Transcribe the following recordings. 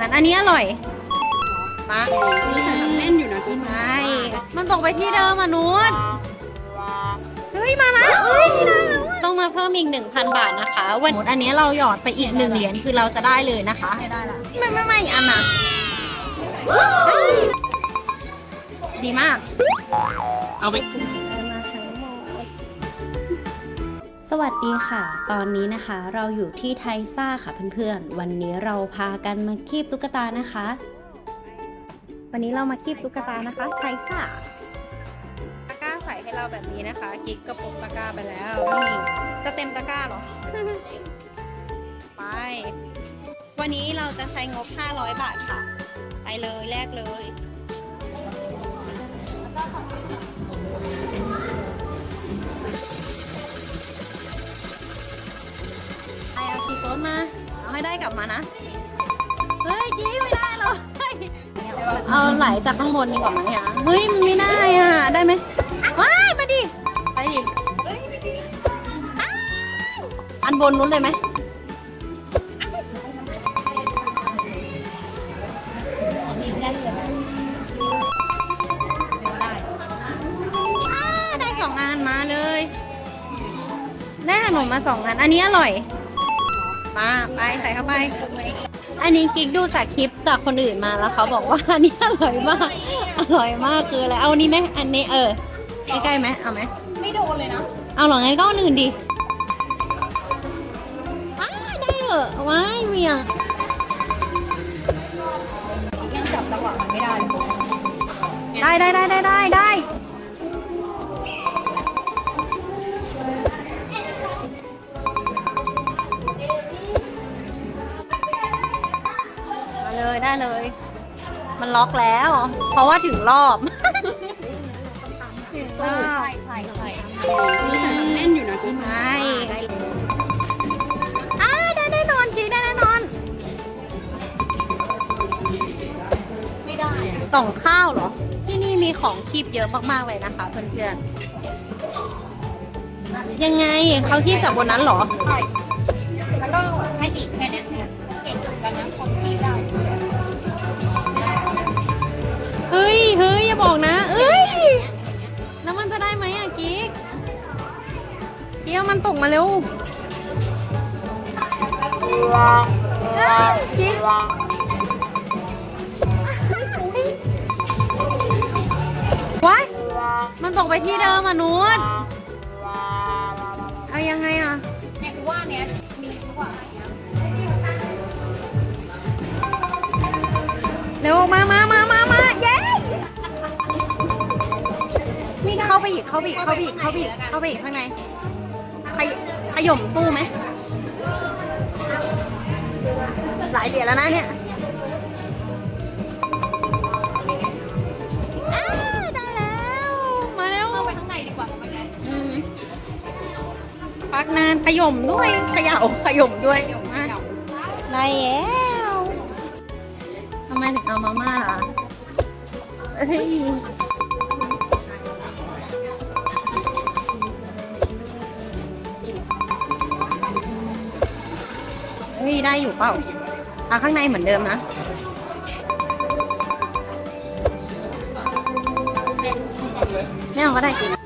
อันอันนี้อร่อยมาแน่นอยู่นะพี่ใช่มันตกไปที่เดิมอะนุชเฮ้ยมาแล้วเฮ้ยได้แล้วอะต้องมาเพิ่มอีก 1,000 บาทนะคะ วันอันนี้เราหยอดไปอีกหนึ่งเหรียญคือเราจะได้เลยนะคะไม่ได้ละไม่ไม่ไม่อันน่ะดีมาก เอาไป สวัสดีค่ะ ตอนนี้นะคะเราอยู่ที่ไทซ่าค่ะเพื่อนๆ วันนี้เราพากันมาคีบตุ๊กตานะคะ วันนี้เรามาคีบตุ๊กตานะคะไทยค่ะตะกร้าใส่ให้เราแบบนี้นะคะ กิ๊กกระปุกตะกร้าไปแล้วนี่จะเต็มตะกร้าเหรอ ไป วันนี้เราจะใช้งบ 500 บาทค่ะ ไปเลยแลกเลย เอาให้ได้กลับมานะ เฮ้ยกี้ไม่ได้หรอกเอาไหลจากข้างบนดีกว่าไหมอะเฮ้ยมันไม่ได้อะ ได้ไหมว้ายมาดิ ไปดิอ้าวอันบนนู้นเลยไหมอ้าได้สองอันมาเลย ได้ขนมมาสองอันอันนี้อร่อย มาไปใส่เข้าไป อันนี้กิ๊กดูจากคลิปจากคนอื่นมาแล้วเขาบอกว่าอันนี้อร่อยมาก อร่อยมากคืออะไรเอาอันนี้ไหมอันนี้เออใกล้ๆไหมเอาไหมไม่โดนเลยนะเอาหรองั้นก็เอาอันอื่นดิอ้าได้เหรอว้ายเหวียงยังจับจังหวะมันไม่ได้เลยได้ได้ได้ได้ได้ได้ ได้เลย มันล็อกแล้ว เพราะว่าถึงรอบ ถึงรอบใช่ใช่ใช่แน่นอยู่นะพี่ใช่อ่าได้แน่นอนจีได้แน่นอน ไม่ได้อะกล่องข้าวเหรอ ที่นี่มีของคีบเยอะมากๆเลยนะคะเพื่อนๆ ยังไงเขาคีบจากบนนั้นเหรอ ใช่แล้วก็ให้อีกแค่เนี้ยเก่งกันนะคนที่ได้ กิ๊กเอามันตกมาเร็วเอ้ยกิ๊กว้ายมันตกไปที่เดิมอะนุชเอายังไงอะ เนี่ยกูว่าเนี้ยมีทุกว่าอะไรเงี้ยเร็วมามามามามาเย้มีเข้าไปอีก เข้าไปอีก เข้าไปอีก เข้าไปอีก เข้าไปอีกข้างในขย ขย่มตู้ไหม หลายเหรียญแล้วนะเนี่ยอ้าได้แล้ว มาแล้วเข้าไปข้างในดีกว่าไปไหนอืมพักนานขย่มด้วยเขย่าขย่มด้วยอะได้แล้วทำไมถึงเอามาม่าล่ะเฮ้ย ได้อยู่เปล่าเอาข้างในเหมือนเดิมนะ ไม่เอาก็ได้กิน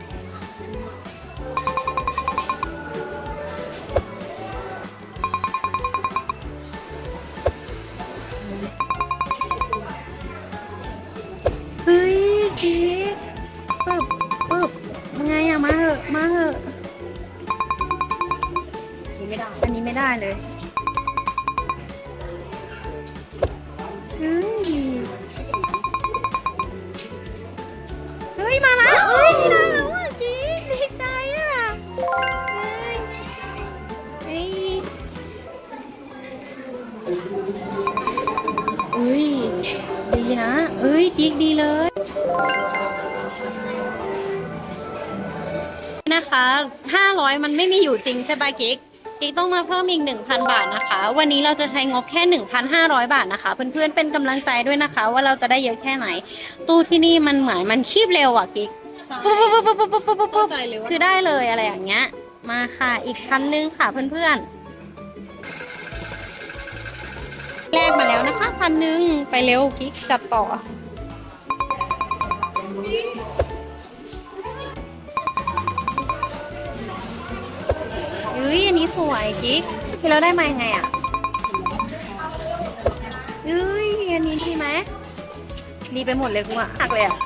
เฮ้ย มาแล้วเฮ้ยได้แล้วอะจีดีใจอะเฮ้ยเฮ้ยเอ้ยดีนะเอ้ยกิ๊กดีเลยนะคะ 500 มันไม่มีอยู่จริงใช่ปะกิ๊ก กิ๊กต้องมาเพิ่มอีก 1,000 บาทนะคะ วันนี้เราจะใช้งบแค่ 1,500 บาทนะคะ เพื่อนๆเป็นกำลังใจด้วยนะคะ ว่าเราจะได้เยอะแค่ไหน ตู้ที่นี่มันเหมือนมันคีบเร็วอะกิ๊กปุ๊บปุ๊บปุ๊บปุ๊บปุ๊บปุ๊บปุ๊บเข้าใจเลยว่าคือได้เลยอะไรอย่างเงี้ย มาค่ะอีกพันหนึงค่ะเพื่อนๆแลกมาแล้วนะคะพันหนึ่งไปเร็วกิ๊กจัดต่อ สวยกิ๊กกินแล้วได้มายังไงอะเฮ้ยอันนี้ดีไหมดีไปหมดเลยกูอะหักเลยอะ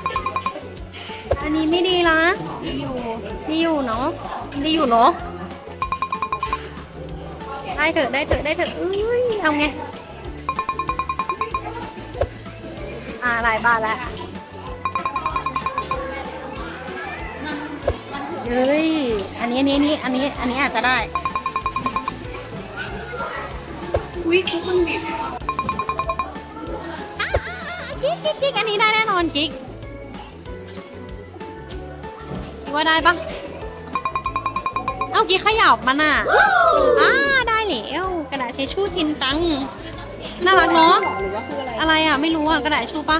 อันนี้ไม่ดีละดีอยู่ดีอยู่เนาะดีอยู่เนาะได้เถอะได้เถอะได้เถอะเอ้ยเอาไงอ่าหลายบาทแล้วเฮ้ย อันนี้อันนี้อันนี้ อันนี้อาจจะได้ อุ้ยคุกมันดิบกิ๊กกิ๊กกิ๊กอันนี้ได้แน่นอนกิ๊กคิดว่าได้ปะเอ้ากิ๊กขยับมันอะอ่าได้แล้วกระดาษเช็ดชู่ชินตังน่ารักเนาะหรือว่าคืออะไรอะไรอะไม่รู้อะกระดาษชู่ปะ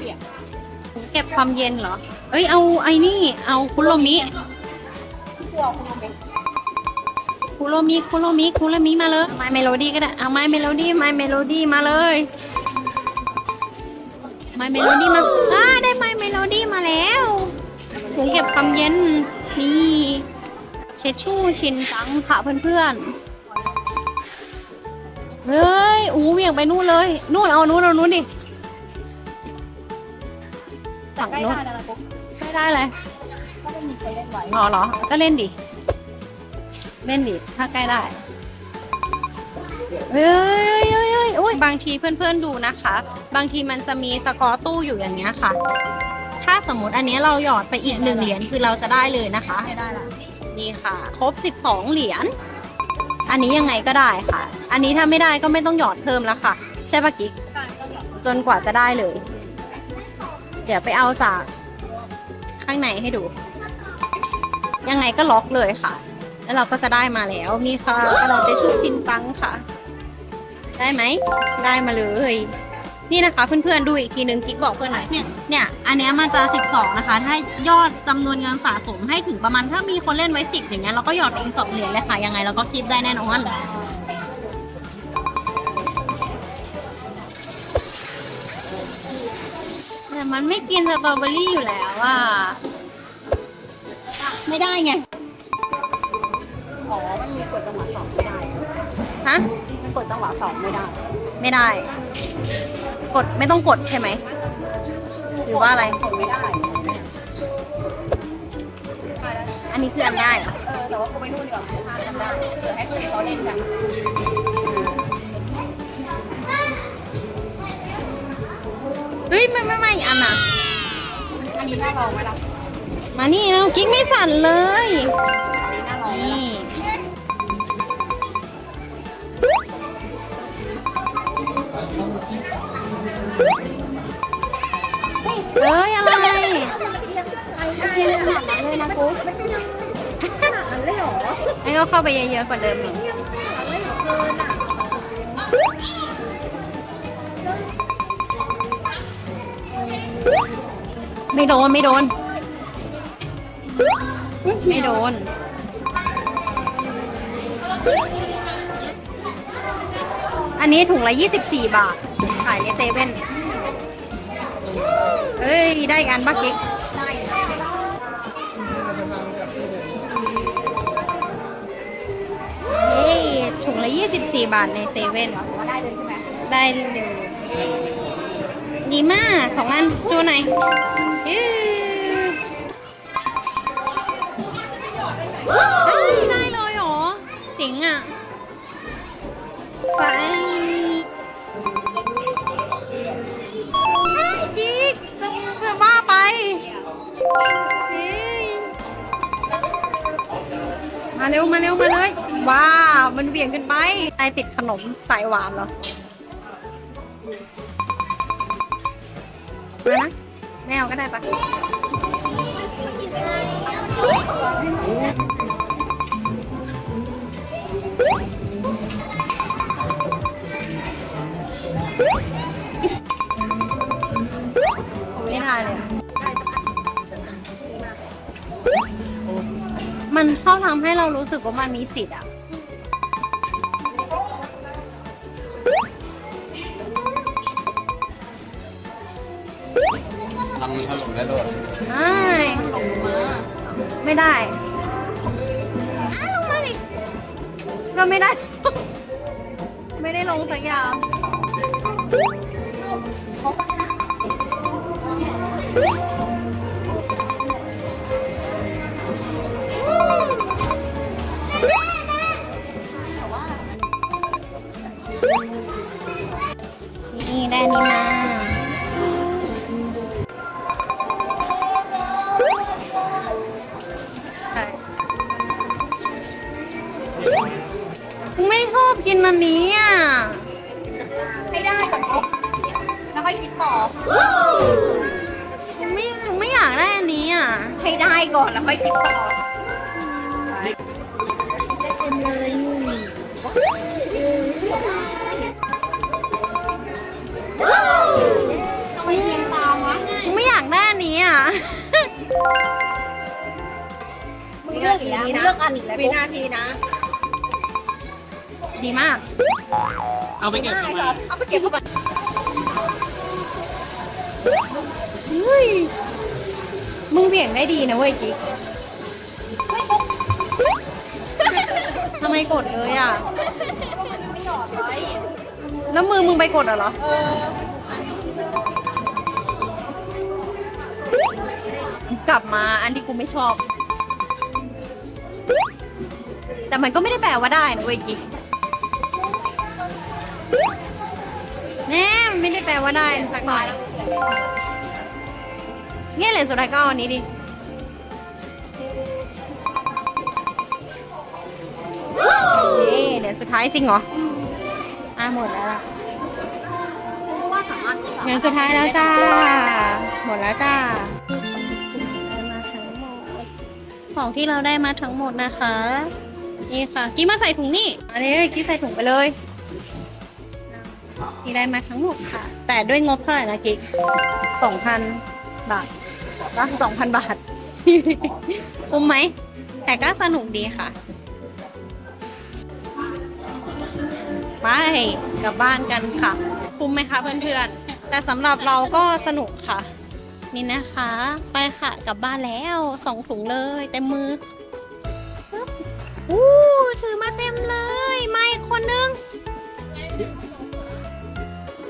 เก็บความเย็นเหรอ เอ้ยเอาไอ้นี่ เอาคุโรมิ โรมิคุโรมิคุโรมิมาเลยไมเมโลดี้ก็ได้เอาไมเมโลดี้ไมเมโลดี้มาเลยไมเมโลดี้มาอ่าได้ไมเมโลดี้มาแล้วถุงเก็บความเย็นนี่เช็ดชู่ชินจังค่ะเพื่อนๆเฮ้ยอู้เหวี่ยงไปนู่นเลยนู่นเอานู่นเอานู่นดิแต่ใกล้นไม่ได้เลยก็ไม่มีคนเล่นไว้อ๋อเหรอก็เล่นดิเล่นดิ ถ้าใกล้ได้เฮ้ยเฮ้ยเฮ้ยโอ้ยบางทีเพื่อนๆดูนะคะ บางทีมันจะมีตะกอตู้อยู่อย่างเงี้ยค่ะ ถ้าสมมติอันนี้เราหยอดไปอีกหนึ่งเหรียญคือเราจะได้เลยนะคะไม่ได้ละนี่ค่ะ ครบ 12 เหรียญอันนี้ยังไงก็ได้ค่ะ อันนี้ถ้าไม่ได้ก็ไม่ต้องหยอดเพิ่มแล้วค่ะ ใช่ปะกิ๊กใช่ต้องแบบจนกว่าจะได้เลย เดี๋ยวไปเอาจากข้างในให้ดู ยังไงก็ล็อกเลยค่ะ แล้วเราก็จะได้มาแล้วนี่ค่ะกระดาษเจชูซินจังค่ะ ได้ไหม ได้มาเลย นี่นะคะเพื่อนๆดูอีกทีนึงกิ๊กบอกเพื่อนหน่อยเนี่ยเนี่ยอันเนี้ยมันจะ12นะคะ ถ้ายอดจำนวนเงินสะสมให้ถึงประมาณถ้ามีคนเล่นไว้10อย่างเงี้ยเราก็หยอดเองสองเหรียญเลยค่ะยังไงเราก็คลิปได้แน่นอนแต่มันไม่กินสตรอเบอรี่อยู่แล้วอะไม่ได้ไง อ๋อ มันมีกดจังหวะสองไม่ได้ฮะ มันกดจังหวะสองไม่ได้ ไม่ได้ กดไม่ต้องกดใช่ไหม หรือว่าอะไร กดไม่ได้ อันนี้คืออันง่ายเหรอเออ แต่ว่ากูไม่นู่นดีกว่าพลาดกันได้เดี๋ยวให้คนอื่นเขาเล่นกันเฮ้ยไม่ไม่ไม่อันน่ะ อันนี้น่าลองไหมล่ะ มานี่แล้วกิ๊กไม่สั่นเลย อันนี้น่าลองไหมล่ะ เอ้ยอะไรเลยนะกูให้ก็เข้าไปเยอะๆกว่าเดิมอีกไม่โดน ไม่โดน ไม่โดนอันนี้ถุงละ 24 บาท ขายในเซเว่น อ้ย ได้อีกอันปะกิ๊กเฮ้ยถุงละ 24 บาทในเซเว่นได้เลยใช่ไหมได้เลยดีมากสองอันชูหน่อยอื้อเฮ้ยได้เลยเหรอเจ๋งอะ ไป เร็วมาเร็วมาเลย ว้าว มันเหวี่ยงกันไปนายติดขนมสายหวานเหรอมานะแมวก็ได้ปะ ทำให้เรารู้สึกว่ามันมีสิทธิ์อะเทำถล่มได้เลยใช่ไม่ได้อ้าวลงมาดิก็ไม่ได้ ไม่ได้ลงสักอย่าง อบกินอันนี้อะให้ได้ก่อนเนอะแล้วค่อยคิดต่อไม่ไม่อยากได้อันนี้อะให้ได้ก่อนแล้วค่อยคิดต่อทำไมเรียงตามวะไม่อยากได้อันนี้อะ มึงเลือกอีกแล้วเลือกอันอีกแล้ว วินาทีนะ ดีมากเอาไปเก็บทำไมเอาไปเก็บเข้าไปเฮ้ยมึงเบี่ยงได้ดีนะเว้ยกิ๊กทำไมกดเลยอะไม่หยอดไว้แล้วมือมึงไปกดอะเหรอเออกลับมาอันที่กูไม่ชอบ แต่มันก็ไม่ได้แปลว่าได้นะเว้ยกิ๊ก ไม่ได้แปลว่าได้สักหน่อยเนี่ยเหรียญสุดท้ายก็เอาอันนี้ดินี่เหรียญสุดท้ายจริงเหรออะหมดแล้วล่ะเพราะว่าสามารถที่จะเหรียญสุดท้ายแล้วจ้า หมดแล้วจ้าของที่เราได้มาทั้งหมดนะคะ นี่ค่ะกี้มาใส่ถุงนี่ อันนี้กี้ใส่ถุงไปเลย ที่ได้มาทั้งหมดค่ะ แต่ด้วยงบเท่าไหร่นะกิ๊กสองพันบาทว่าสองพันบาท คุ้มไหม แต่ก็สนุกดีค่ะ ไปกลับบ้านกันค่ะ คุ้มไหมคะเพื่อนๆ แต่สำหรับเราก็สนุกค่ะ นี่นะคะ ไปค่ะกลับบ้านแล้วสองถุงเลยเต็มมือ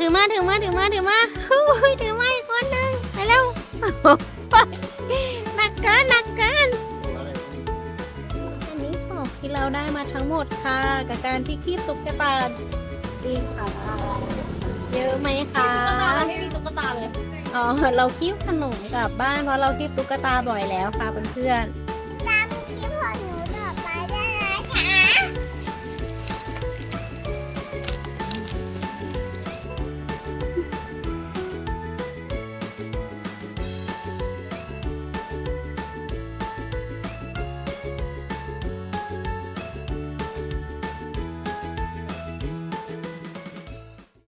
อมาถือมาถือมาถือมาอู้ยถือมาอีกคนนึงไปเร็วหนักเกินหนักเกินอันนี้ของที่เราได้มาทั้งหมดค่ะ กับการที่คีบตุ๊กตาดีค่ะเยอะไหมคะไม่มีตุ๊กตาเลยอ๋อเราคีบขนมกลับบ้านเพราะเราคีบตุ๊กตาบ่อยแล้วค่ะเพื่อนๆ